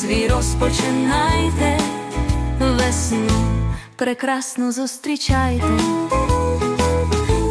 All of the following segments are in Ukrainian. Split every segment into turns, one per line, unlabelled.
свій розпочинайте, весну прекрасно зустрічайте.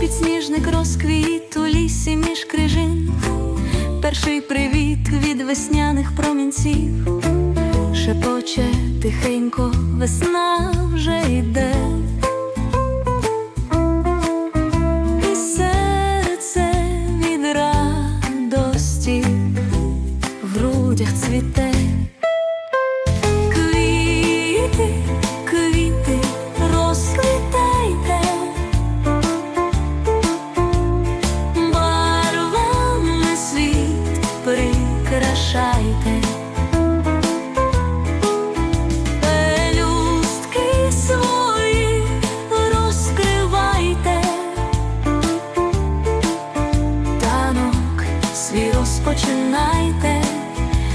Підсніжник розквіт у лісі між крижин, перший привіт від весняних промінців, шепоче тихенько, весна вже йде. Цвіте. Прикрашайте. Пелюстки розкривайте, танок свій розпочинайте,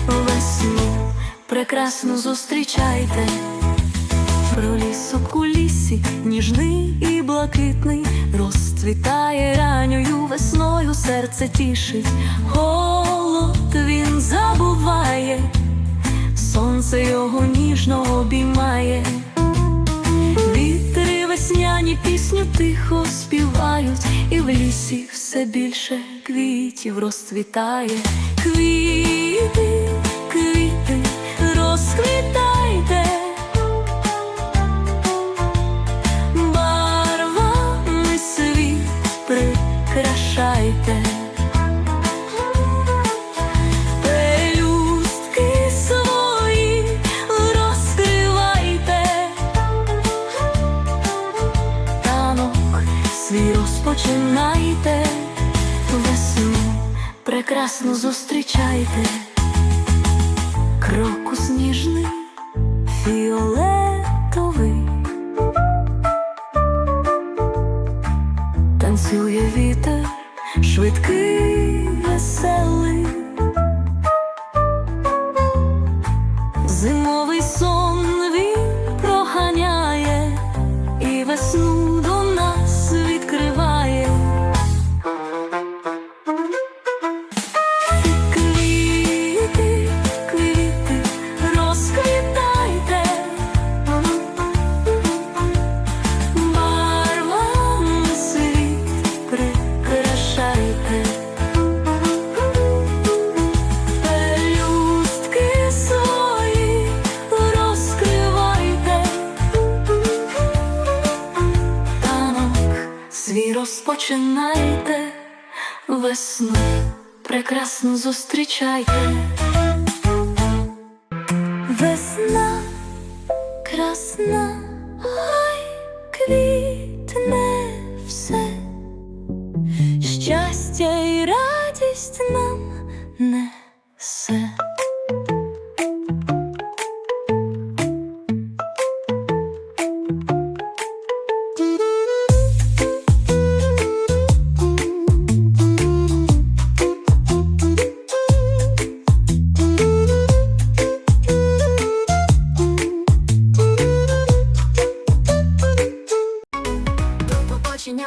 весну прекрасно зустрічайте. Про лісок у лісі, ніжний і блакитний, розцвітає ранньою весною, серце тішить, голод він забуває, сонце його ніжно обіймає. Вітри весняні пісню тихо співають, і в лісі все більше квітів розцвітає. Квіти, прекрасно зустрічайте, крокус ніжний, фіолетовий, свій розпочинайте, весну прекрасно зустрічайте. Весна красна, хай квітне все, щастя і радість нам